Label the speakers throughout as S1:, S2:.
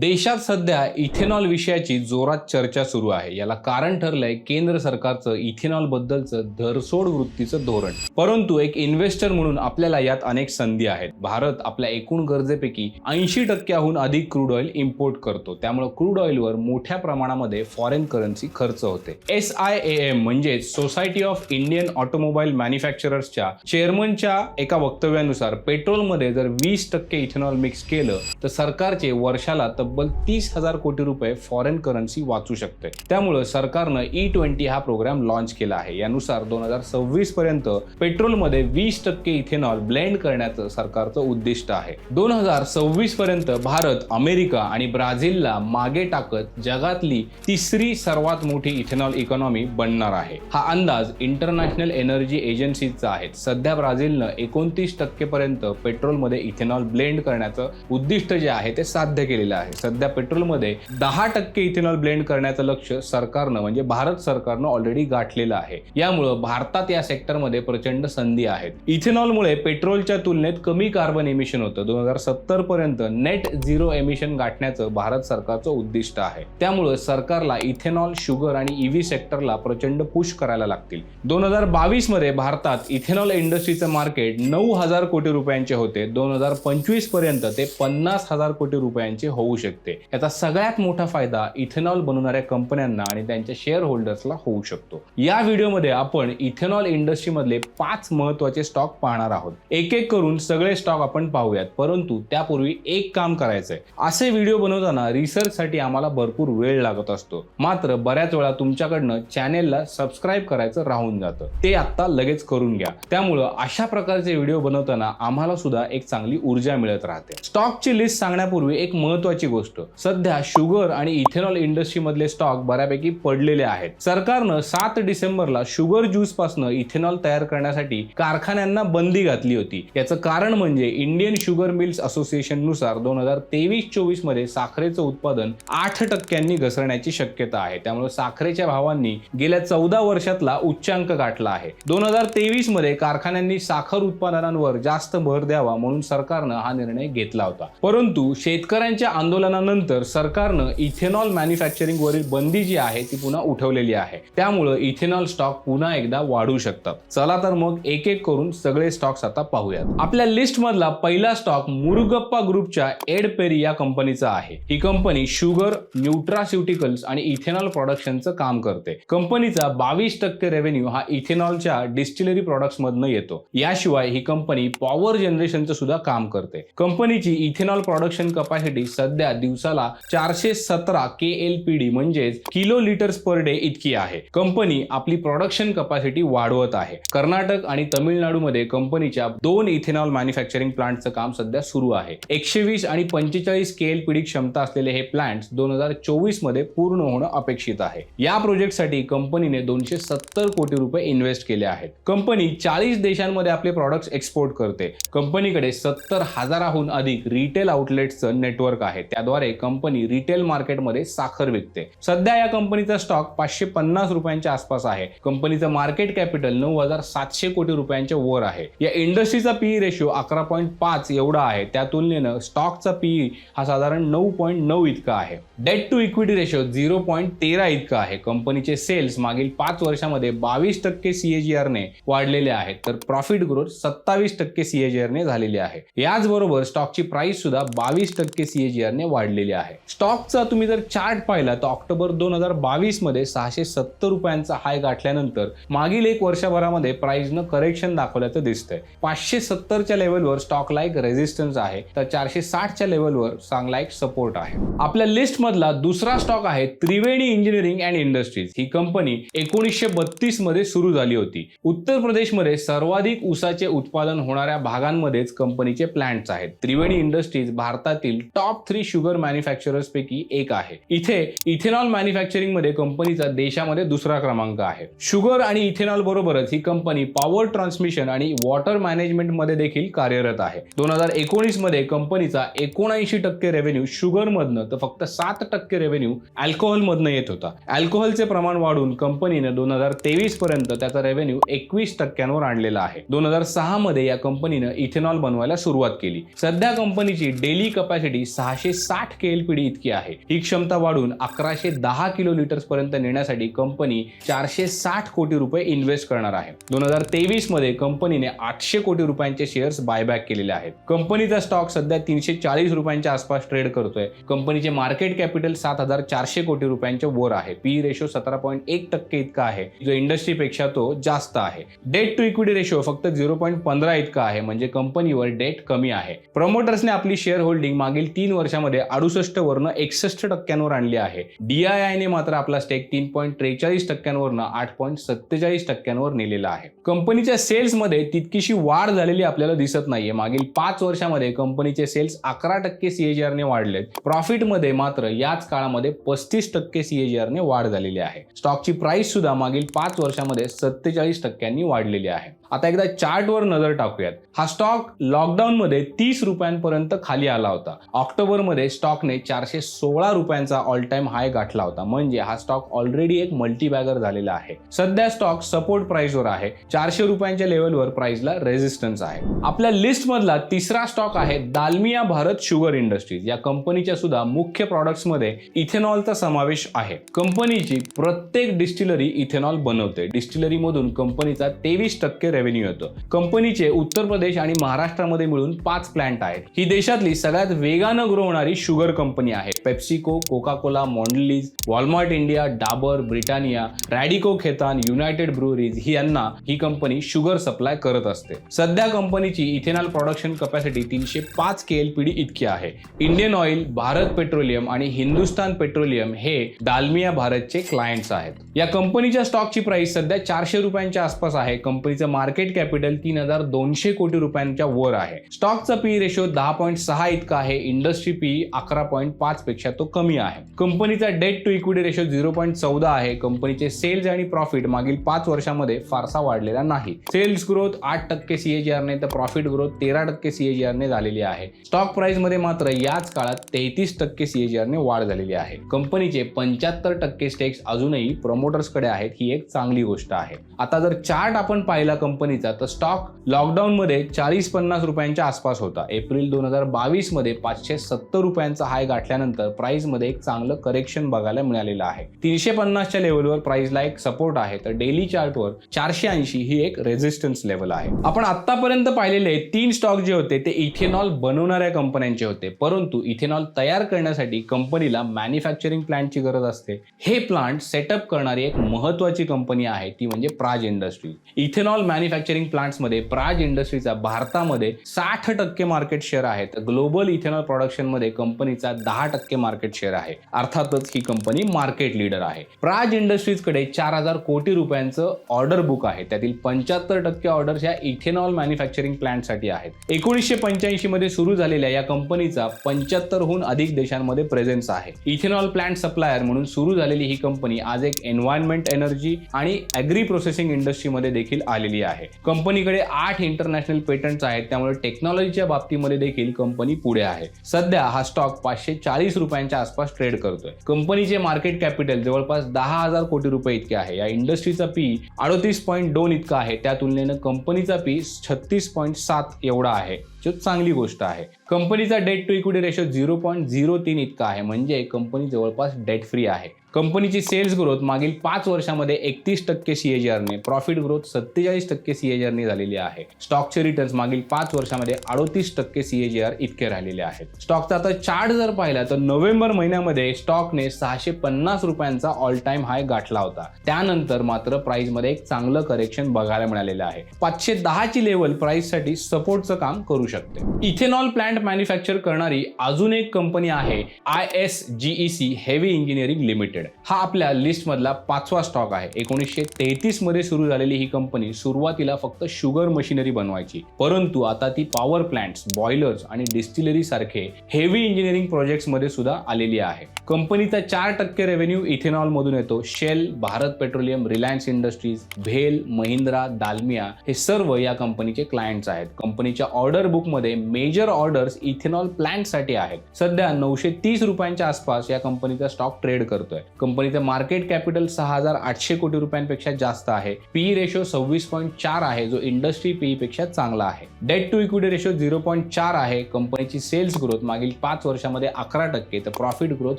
S1: देशात सध्या इथेनॉल विषयाची जोरात चर्चा सुरू आहे. याला कारण ठरलंय केंद्र सरकारचं इथेनॉल बद्दलचं धरसोड वृत्तीचं धोरण. परंतु एक इन्व्हेस्टर म्हणून आपल्याला यात अनेक संधी आहेत. भारत आपल्या एकूण गरजेपैकी ऐंशी टक्क्याहून अधिक क्रूड ऑइल इम्पोर्ट करतो. त्यामुळे क्रूड ऑइलवर मोठ्या प्रमाणामध्ये फॉरेन करन्सी खर्च होते. एस आय एम म्हणजेच सोसायटी ऑफ इंडियन ऑटोमोबाईल मॅन्युफॅक्चरर्सच्या चेअरमनच्या एका वक्तव्यानुसार पेट्रोलमध्ये जर वीस टक्के इथेनॉल मिक्स केलं तर सरकारचे वर्षाला तब्बल तीस हजार कोटी रुपये फॉरेन करन्सी वाचू शकते. त्यामुळं सरकारनं e ई ट्वेंटी हा प्रोग्राम लॉन्च केला आहे. यानुसार दोन हजार सव्वीस पर्यंत पेट्रोलमध्ये वीस टक्के इथेनॉल ब्लेंड करण्याचं सरकारचं उद्दिष्ट आहे. दोन हजार सव्वीस पर्यंत भारत अमेरिका आणि ब्राझीलला मागे टाकत जगातली तिसरी सर्वात मोठी इथेनॉल इकॉनॉमी बनणार आहे. हा अंदाज इंटरनॅशनल एनर्जी एजन्सीचा आहे. सध्या ब्राझीलनं एकोणतीस टक्के पर्यंत पेट्रोलमध्ये इथेनॉल ब्लेंड करण्याचं उद्दिष्ट जे आहे ते साध्य केलेलं आहे. सध्या पेट्रोलमध्ये दहा टक्के इथेनॉल ब्लेंड करण्याचं लक्ष सरकारनं म्हणजे भारत सरकारनं ऑलरेडी गाठलेलं आहे. यामुळं भारतात या सेक्टरमध्ये प्रचंड संधी आहेत. इथेनॉलमुळे पेट्रोलच्या तुलनेत कमी कार्बन इमिशन होतं. दोन हजार सत्तर पर्यंत नेट झिरो एमिशन गाठण्याचं भारत सरकारचं उद्दिष्ट आहे. त्यामुळं सरकारला इथेनॉल शुगर आणि ईव्ही सेक्टरला प्रचंड पुश करायला लागतील. दोन हजार बावीसमध्ये भारतात इथेनॉल इंडस्ट्रीचं मार्केट नऊ हजार कोटी रुपयांचे होते. दोन हजार पंचवीसपर्यंत ते पन्नास हजार कोटी रुपयांचे होऊ शकते. याचा सगळ्यात मोठा फायदा इथेनॉल बनवणाऱ्या कंपन्यांना आणि त्यांच्या शेअर होल्डर्सला होऊ शकतो. या व्हिडिओमध्ये आपण इथेनॉल इंडस्ट्रीमधले पाच महत्त्वाचे स्टॉक पाहणार आहोत. एक एक करून सगळे स्टॉक आपण पाहूयात परंतु त्यापूर्वी एक काम करायचंय. असे व्हिडिओ बनवताना रिसर्चसाठी आम्हाला भरपूर वेळ लागत असतो. मात्र बऱ्याच वेळा तुमच्याकडनं चॅनेलला सबस्क्राईब करायचं राहून जातं. ते आता लगेच करून घ्या. त्यामुळं अशा प्रकारचे व्हिडिओ बनवताना आम्हाला सुद्धा एक चांगली ऊर्जा मिळत राहते. स्टॉकची लिस्ट सांगण्यापूर्वी एक महत्वाची गोष्ट. सध्या शुगर आणि इथेनॉल इंडस्ट्री मधले स्टॉक बऱ्यापैकी पडलेले आहेत. सरकारनं सात डिसेंबरला शुगर ज्यूसपासून इथेनॉल तयार करण्यासाठी कारखान्यांना बंदी घातली होती. याचं कारण म्हणजे इंडियन शुगर मिल्स असोसिएशननुसार दोन हजार तेवीस चोवीसमध्ये साखरेचं उत्पादन आठ टक्क्यांनी घसरण्याची शक्यता आहे. त्यामुळे साखरेच्या भावांनी गेल्या चौदा वर्षातला उच्चांक गाठला आहे. दोन हजार तेवीसमध्ये कारखान्यांनी साखर उत्पादनांवर जास्त भर द्यावा म्हणून सरकारनं हा निर्णय घेतला होता. परंतु शेतकऱ्यांच्या आंदोलनानंतर सरकारनं इथेनॉल मॅन्युफॅक्चरिंग वरील बंदी जी आहे ती पुन्हा उठवलेली आहे. त्यामुळं इथेनॉल स्टॉक पुन्हा एकदा वाढू शकतात. चला तर मग एक एक करून सगळे स्टॉक्स आता पाहूयात. आपल्या लिस्ट मधला पहिला स्टॉक मुरुगप्पा ग्रुपच्या एड पेरी या कंपनीचा आहे. ही कंपनी शुगर न्यूट्रास्युटिकल्स आणि इथेनॉल प्रोडक्शनचं काम करते. कंपनीचा बावीस टक्के रेव्हेन्यू हा इथेनॉलच्या डिस्टिलरी प्रोडक्ट्स मधनं येतो. याशिवाय ही कंपनी पॉवर जनरेशनचं सुद्धा काम करते. कंपनीची इथेनॉल प्रोडक्शन कपॅसिटी सध्या दिवसाला चारशे सतरा के एल पी डी म्हणजेच किलो लिटर्स पर डे इतकी आहे. कंपनी आपली प्रोडक्शन कपॅसिटी वाढवत आहे. कर्नाटक आणि तमिळनाडूमध्ये कंपनीच्या दोन इथेनॉल मॅन्युफॅक्चरिंग प्लांटचं काम सध्या सुरू आहे. एकशे वीस आणि पंचेचाळीस के एल पी डी क्षमता असलेले हे प्लांट दोन हजार चोवीसमध्ये पूर्ण होणं अपेक्षित आहे. या प्रोजेक्टसाठी कंपनीने दोनशे सत्तर कोटी रुपये इन्व्हेस्ट केले आहेत. कंपनी चाळीस देशांमध्ये आपले प्रॉडक्ट्स एक्सपोर्ट करते. कंपनीकडे सत्तर हजाराहून अधिक रिटेल आउटलेट्सचं नेटवर्क आहे. त्याद्वारे कंपनी रिटेल मार्केटमध्ये साखर विकते. सध्या या कंपनीचा स्टॉक पाचशे पन्नास रुपयांच्या आसपास आहे. कंपनीचं मार्केट कॅपिटल नऊ हजार सातशे कोटी रुपयांच्या वर आहे. या इंडस्ट्रीचा पीई रेशो अकरा पॉईंट पाच एवढा आहे. त्या तुलनेनं स्टॉकचा पीई हा साधारण नऊ पॉईंट नऊ इतका आहे. Debt to equity ratio zero point तेरा इतका आहे. कंपनीचे सेल्स मागील पाच वर्षामध्ये बावीस टक्के सीएजीआरने वाढलेले आहेत. तर प्रॉफिट ग्रोथ सत्तावीस टक्के सीएजीआरने झालेली आहे. याचबरोबर स्टॉकची प्राइस सुद्धा बावीस टक्के सीएजीआरने वाढलेली आहे. स्टॉकचा तुम्ही जर चार्ट पाहिला तर ऑक्टोबर दोन हजार बावीसमध्ये सहाशे सत्तर रुपयांचा हाय गाठल्यानंतर मागील एक वर्षभरामध्ये प्राइसनं करेक्शन दाखवल्याचं दिसतंय. पाचशे सत्तरच्या लेवलवर स्टॉकला एक रेझिस्टन्स आहे तर चारशे साठच्या लेवलवर चांगला एक सपोर्ट आहे. आपल्या लिस्ट मधला दुसरा स्टॉक आहे त्रिवेणी इंजिनिअरिंग अँड इंडस्ट्रीज ही कंपनी एकोणीसशे बत्तीसमध्ये सुरू झाली होती. उत्तर प्रदेशमध्ये सर्वाधिक उसाचे उत्पादन होणाऱ्या भागांमध्येच कंपनीचे प्लांट्स आहेत. त्रिवेणी इंडस्ट्रीज भारतातील टॉप थ्री शुगर मॅन्युफॅक्चरर्स पैकी एक आहे. इथे इथेनॉल मॅन्युफॅक्चरिंगमध्ये कंपनीचा देशामध्ये दुसरा क्रमांक आहे. शुगर आणि इथेनॉल बरोबरच ही कंपनी पॉवर ट्रान्समिशन आणि वॉटर मॅनेजमेंटमध्ये देखील कार्यरत आहे. दोन हजार एकोणीसमध्ये कंपनीचा एकोणऐंशी टक्के रेव्हेन्यू शुगर मधनं तर फक्त सात टक्के रेव्हेन्यू अल्कोहोल मधनं येत होता. अल्कोहोलचे प्रमाण वाढून कंपनीने दोन हजार तेवीस पर्यंत त्याचा रेव्हेन्यू एकवीस टक्क्यांवर आणलेला आहे. दोन हजार सहा मध्ये या कंपनीनं इथेनॉल बनवायला सुरुवात केली. सध्या कंपनीची डेली कपॅसिटी सहाशे साठ के एल पी डी इतकी आहे. ही क्षमता वाढून अकराशे दहा किलो लिटर्स पर्यंत नेण्यासाठी कंपनी चारशे साठ कोटी रुपये इन्व्हेस्ट करणार आहे. दोन हजार तेवीसमध्ये कंपनीने आठशे कोटी रुपयांचे शेअर्स बायबॅक केलेले आहेत. कंपनीचा स्टॉक सध्या तीनशे चाळीस रुपयांच्या आसपास ट्रेड करतोय. कंपनीचे मार्केट कॅपिटल सात हजार चारशे कोटी रुपयांच्या वर आहे. पी रेशो सतरा पॉईंट एक टक्के इतका आहे. जो इंडस्ट्रीपेक्षा तो जास्त आहे. डेट टू इक्विटी रेशो फक्त झिरो पॉईंट पंधरा इतका आहे. म्हणजे कंपनीवर डेट कमी आहे. प्रमोटर्सने आपली शेअर होल्डिंग मागील तीन वर्षामध्ये अडुसष्ट वरनं एकसष्ट टक्क्यांवर आणली आहे. डीआयआयने मात्र आपला स्टेक तीन पॉईंट त्रेचाळीस टक्क्यांवरनं आठ पॉईंट सत्तेचाळीस टक्क्यांवर नेलेला आहे. कंपनीच्या सेल्समध्ये तितकीशी वाढ झालेली आपल्याला दिसत नाहीये. मागील पाच वर्षामध्ये कंपनीचे सेल्स अकरा टक्के सीएजीआरने वाढलेत. प्रॉफिटमध्ये मात्र याच काळामध्ये पस्तीस टक्के सीएजीआरने वाढ झालेली आहे. स्टॉकची प्राइस सुद्धा मागील पाच वर्षामध्ये सत्तेचाळीस टक्क्यांनी वाढलेली आहे. आता एकदा चार्टवर नजर टाकूयात. हा स्टॉक लॉकडाऊनमध्ये तीस रुपयांपर्यंत खाली आला होता. ऑक्टोबरमध्ये स्टॉकने चारशे सोळा रुपयांचा ऑल टाइम हाय गाठला होता. म्हणजे हा स्टॉक ऑलरेडी एक मल्टीबॅगर झालेला आहे. सध्या स्टॉक सपोर्ट प्राइसवर आहे. चारशे रुपयांच्या लेवलवर प्राइसला रेझिस्टन्स आहे. आपल्या लिस्ट मधला तिसरा स्टॉक आहे दालमिया भारत शुगर इंडस्ट्रीज या कंपनीच्या सुद्धा मुख्य प्रॉडक्ट्समध्ये इथेनॉलचा समावेश आहे. कंपनीची प्रत्येक डिस्टिलरी इथेनॉल बनवते. डिस्टिलरीमधून कंपनीचा तेवीस टक्के रेव्हेन्यू येतो. कंपनीचे उत्तर प्रदेश आणि महाराष्ट्रामध्ये मिळून पाच प्लांट आहेत. ही देशातली सगळ्यात वेगानं ग्रो होणारी शुगर कंपनी आहे. PepsiCo Coca Cola Mondelez Walmart India Dabur Britannia Radico Khaitan United Breweries ही यांना ही कंपनी शुगर सप्लाय करत असते. सध्या कंपनीची इथेनॉल प्रोडक्शन कपॅसिटी तीनशे पाच के एल पी डी इतकी आहे. इंडियन ऑइल भारत पेट्रोलियम आणि हिंदुस्तान पेट्रोलियम हे दालमिया भारतचे क्लायंट्स आहेत. या कंपनीच्या स्टॉकची प्राइस सध्या चारशे रुपयांच्या आसपास आहे. कंपनीचं मार्केट मार्केट कॅपिटल तीन हजार दोनशे कोटी रुपयांच्या वर आहे. स्टॉकचा पी रेशो दहा पॉईंट सहा इतका आहे. इंडस्ट्री पी अकरा पॉईंट पाच पेक्षा तो कमी आहे. कंपनीचा debt to equity ratio zero point चौदा आहे. कंपनीचे सेल्स आणि प्रॉफिट मागील पाच वर्षामध्ये फारसा वाढलेला नाही. सेल्स ग्रोथ आठ टक्के सीएजीआरने तर प्रॉफिट ग्रोथ तेरा टक्के सीएजीआरने झालेली आहे. स्टॉक प्राइसमध्ये मात्र याच काळात तेहतीस टक्के सीएजीआरने वाढ झालेली आहे. कंपनीचे पंच्याहत्तर टक्के स्टेक्स अजूनही प्रमोटर्सकडे आहेत ही एक चांगली गोष्ट आहे. आता जर चार्ट आपण पाहिला कंपनीचा. तर स्टॉक लॉकडाऊन मध्ये चाळीस पन्नास रुपयांच्या आसपास होता. एप्रिल दोन हजार बावीसमध्ये पाचशे सत्तर रुपयांचा हाय गाठल्यानंतर प्राइसमध्ये एक चांगलं करेक्शन बघायला मिळालेलं आहे. तीनशे पन्नासच्या लेवलवर प्राइसला एक सपोर्ट आहे. तर डेली चार्टवर चारशे ऐंशी ही एक रेझिस्टन्स लेवल आहे. आपण आतापर्यंत पाहिलेले तीन स्टॉक जे होते ते इथेनॉल बनवणाऱ्या कंपन्यांचे होते. परंतु इथेनॉल तयार करण्यासाठी कंपनीला मॅन्युफॅक्चरिंग प्लांटची गरज असते. हे प्लांट सेटअप करणारी एक महत्वाची कंपनी आहे ती म्हणजे प्राज इंडस्ट्री इथेनॉल मॅन्युफॅक्चरिंग प्लांट्समध्ये प्राज इंडस्ट्रीचा भारतामध्ये साठ टक्के मार्केट शेअर आहे. तर ग्लोबल इथेनॉल प्रोडक्शनमध्ये कंपनीचा दहा टक्के मार्केट शेअर आहे. अर्थातच ही कंपनी मार्केट लीडर आहे. प्राज इंडस्ट्रीजकडे चार हजार कोटी रुपयांचं ऑर्डर बुक आहे. त्यातील पंच्याहत्तर टक्के ऑर्डर्स या इथेनॉल मॅन्युफॅक्चरिंग प्लांटसाठी आहेत. एकोणीसशे पंच्याऐंशी मध्ये सुरू झालेल्या या कंपनीचा पंच्याहत्तरहून अधिक देशांमध्ये प्रेझेन्स आहे. इथेनॉल प्लांट सप्लायर म्हणून सुरू झालेली ही कंपनी आज एक एन्व्हायरमेंट एनर्जी आणि अॅग्री प्रोसेसिंग इंडस्ट्रीमध्ये देखील आलेली आहे. कंपनीकडे आठ इंटरनॅशनल पेटंट्स आहेत. त्यामुळे टेक्नॉलॉजीच्या बाबतीमध्ये देखील कंपनी पुढे आहे. सध्या हा स्टॉक पाचशे चाळीस रुपयांच्या आसपास ट्रेड करतोय. कंपनीचे मार्केट कॅपिटल जवळपास दहा हजार कोटी रुपये इतके आहे. या इंडस्ट्रीचा पी अडोतीस पॉईंट दोन इतका आहे. त्या तुलनेनं कंपनीचा पी छत्तीस पॉईंट सात एवढा आहे. जो चांगली गोष्ट आहे. कंपनीचा debt to equity ratio zero point zero तीन इतका आहे. म्हणजे कंपनी जवळपास डेट फ्री आहे. कंपनीची सेल्स ग्रोथ मागील पाच वर्षामध्ये एकतीस टक्के सीएजीआरने प्रॉफिट ग्रोथ सत्तेचाळीस टक्के सीएजीआरने झालेली आहे. स्टॉकचे रिटर्न्स मागील पाच वर्षामध्ये अडोतीस टक्के सीएजीआर इतके राहिलेले आहेत. स्टॉकचा आता चार्ट जर पाहिला तर नोव्हेंबर महिन्यामध्ये स्टॉकने सहाशे पन्नास रुपयांचा ऑल टाइम हाय गाठला होता. त्यानंतर मात्र प्राइसमध्ये एक चांगलं करेक्शन बघायला मिळालेलं आहे. पाचशे दहाची लेवल प्राइससाठी सपोर्टचं काम करू शकते. इथेनॉल प्लांट मॅन्युफॅक्चर करणारी अजून एक कंपनी आहे I S GE C heavy engineering limited हा आपल्या लिस्टमधला पाचवा स्टॉक आहे. एकोणीसशे तेहतीसमध्ये सुरू झालेली ही कंपनी सुरुवातीला फक्त शुगर मशिनरी बनवायची. परंतु आता ती पॉवर प्लांट्स बॉयलर्स आणि डिस्टिलरी सारखे हेवी इंजिनिअरिंग प्रोजेक्ट्समध्ये सुद्धा आलेली आहे. कंपनीचा चार टक्के रेव्हेन्यू इथेनॉल मधून येतो. Shell Bharat petroleum Reliance industries भेल महिंद्रा दालमिया हे सर्व या कंपनीचे क्लायंट्स आहेत. कंपनीच्या ऑर्डर बुकमध्ये मेजर ऑर्डर्स इथेनॉल प्लांटसाठी आहेत. सध्या नऊशे तीस रुपयांच्या आसपास या कंपनीचा स्टॉक ट्रेड करतोय. कंपनीचं मार्केट कॅपिटल सहा हजार आठशे कोटी रुपयांपेक्षा जास्त आहे. पी रेशो सव्वीस पॉईंट चार आहे जो इंडस्ट्री पी पेक्षा चांगला आहे. Debt to equity ratio zero point चार आहे कंपनीची सेल्स ग्रोथ मागील पाच वर्षामध्ये अकरा टक्के तर प्रॉफिट ग्रोथ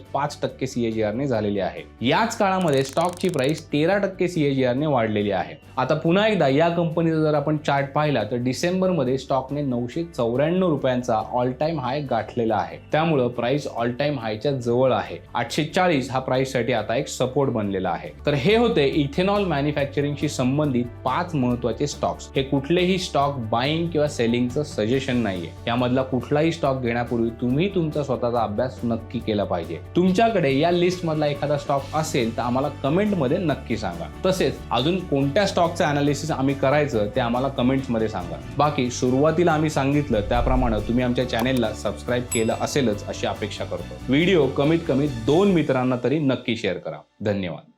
S1: पाच टक्के सीएजीआर ने झालेली आहे. याच काळामध्ये स्टॉकची प्राइस तेरा टक्के सीएजीआर ने वाढलेली आहे. आता पुन्हा एकदा या कंपनीचा जर आपण चार्ट पाहिला तर डिसेंबरमध्ये स्टॉकने नऊशे चौऱ्याण्णव रुपयांचा ऑल टाइम हाय गाठलेला आहे. त्यामुळं प्राइस ऑल टाइम हायच्या जवळ आहे. आठशे चाळीस हा प्राइस साठी आता एक सपोर्ट बनलेला आहे. तर हे होते इथेनॉल मॅन्युफॅक्चरिंगशी संबंधित पाच महत्त्वाचे स्टॉक्स हे कुठलेही स्टॉक बाईंग किंवा सेलिंगचं सजेशन नाहीये. यामधला कुठलाही स्टॉक घेण्यापूर्वी तुम्ही तुमचा स्वतःचा अभ्यास नक्की केला पाहिजे. तुमच्याकडे या लिस्ट मधला एखादा स्टॉक असेल तर आम्हाला कमेंटमध्ये नक्की सांगा. तसेच अजून कोणत्या स्टॉकचं अनालिसिस आम्ही करायचं ते आम्हाला कमेंट्समध्ये सांगा. बाकी सुरुवातीला आम्ही सांगितलं त्याप्रमाणे तुम्ही आमच्या चॅनेलला सबस्क्राईब केलं असेलच अशी अपेक्षा करतो. व्हिडिओ कमीत कमी दोन मित्रांना तरी नक्की नक्की शेअर करा. धन्यवाद.